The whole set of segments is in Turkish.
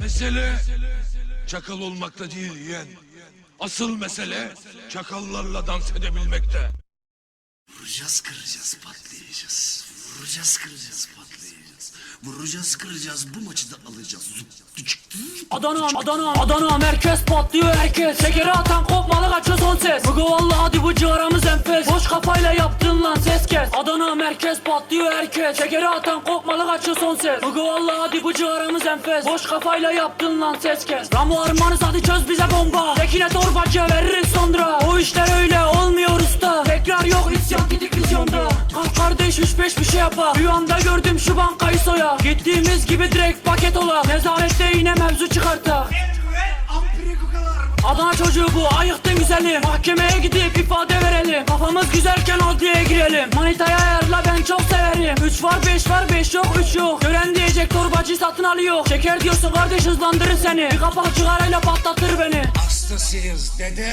Mesele çakal olmakta değil yeğen. Asıl mesele çakallarla dans edebilmekte. Vuracağız kıracağız patlayacağız. Vuracağız kıracağız patlayacağız. Vuracağız kıracağız bu maçı da alacağız. Adana, Adana, Adana merkez patlıyor herkes Şekeri atan kopmalı kaçıyor son ses Bugü vallahi hadi bu ciğaramız enfes Boş kafayla yaptın lan ses kes. Adana merkez patlıyor herkes. Şekeri atan kopmalı kaçıyor son ses. Bugü vallahi hadi bu ciğaramız enfes. Boş kafayla yaptın lan ses kes. Ramo armanız hadi çöz bize bomba. Tekine torbacı veririz sonra. O işler öyle olmuyor usta. Tekrar yok isyan gidik vizyonda. Kalk kardeş üç beş bir şey yapar Rüyamda gördüm şu bankayı soya. Gittiğimiz gibi direkt paket ola. Nezarette yine mevzu çıkarta. Adana çocuğu bu ayıktın güzeli Mahkemeye gidip ifade verelim Kafamız güzelken adliyeye girelim. Manitaya ayarla ben çok severim. 3 var 5 var 5 yok 3 yok. Gören diyecek torbacı satın alıyor. Şeker diyorsun kardeş hızlandırır seni. Bir kapak cigarayla patlatır beni. Hastasıyız dede.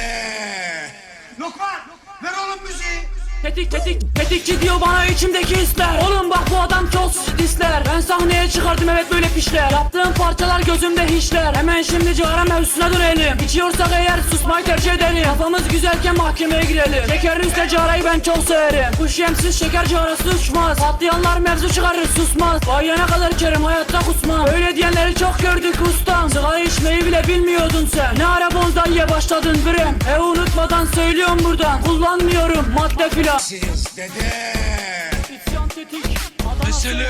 Lokman ver oğlum müziği. Tetik tetik tetikçi diyor bana içimdeki hisler. Oğlum bak bu adam çok disler Ben sahneye çıkardım evet böyle fişler Yaptığım parçalar gözümde hiçler. Hemen şimdi cigara mevzusuna dönelim. İçiyorsak eğer susmayı tercih ederim Kafamız güzelken mahkemeye girelim. Şekerin üstüne cigarayı ben çok severim. Kuş yemsiz şeker cigarası uçmaz. Patlayanlar mevzu çıkarır susmaz. Bayana kadar içerim hayatta kusmam. Öyle diyenleri çok gördük ustam. Sigara içmeyi bile bilmiyordun sen. Ne ara bonzaiye başladın bre E unutmadan söylüyorum buradan. Kullanmıyorum madde filan. Hastasıyız dede. Mesele